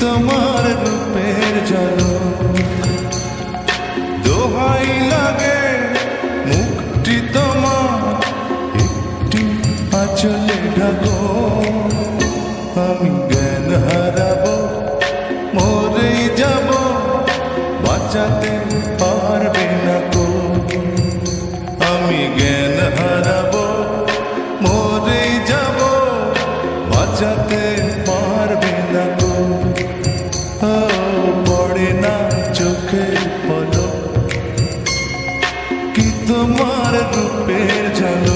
তোমার রূপের জল। দোহাই লাগে মুক্তি তোমার, একটি আচলে ঢাকো। আমি জ্ঞান হারাবো মরে যাব, বাঁচাতে তোমার রূপের ঝলক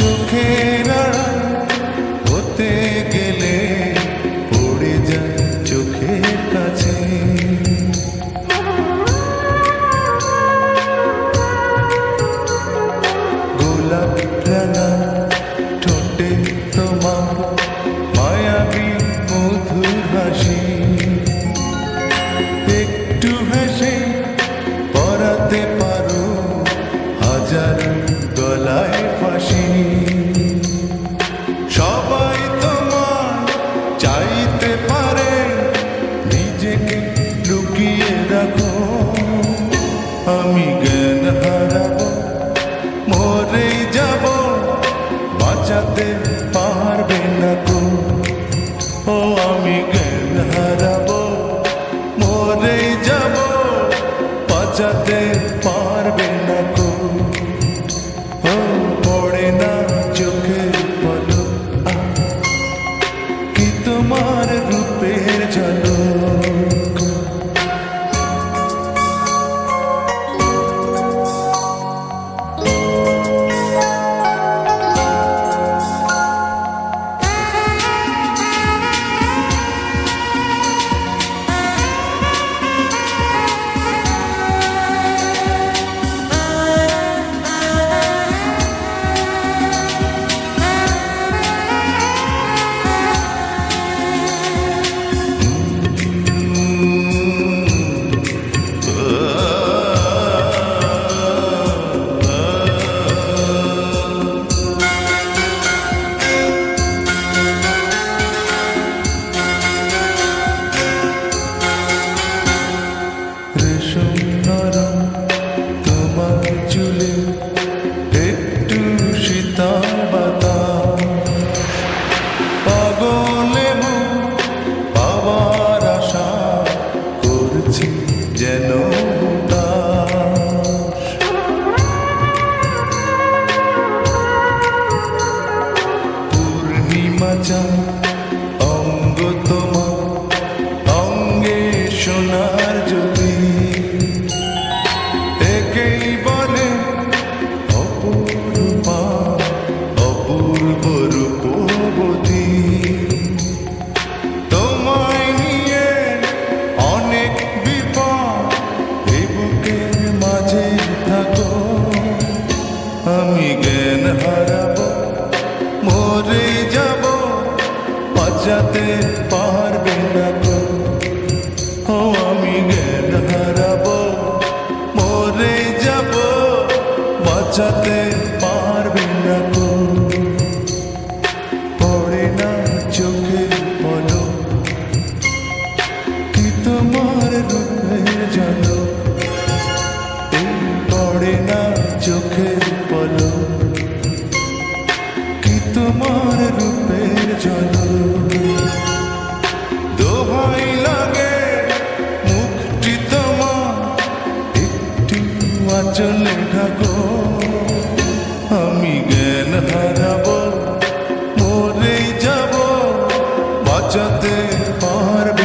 চোখের 있어 পড়ে না চোখের পল কি তোমার রূপের জল? দোহাই লাগে মুখটি তোমার, একটি আচলে ঢাকো। আমি জ্ঞান হারাব মরে যাব, বাঁচাতে পারব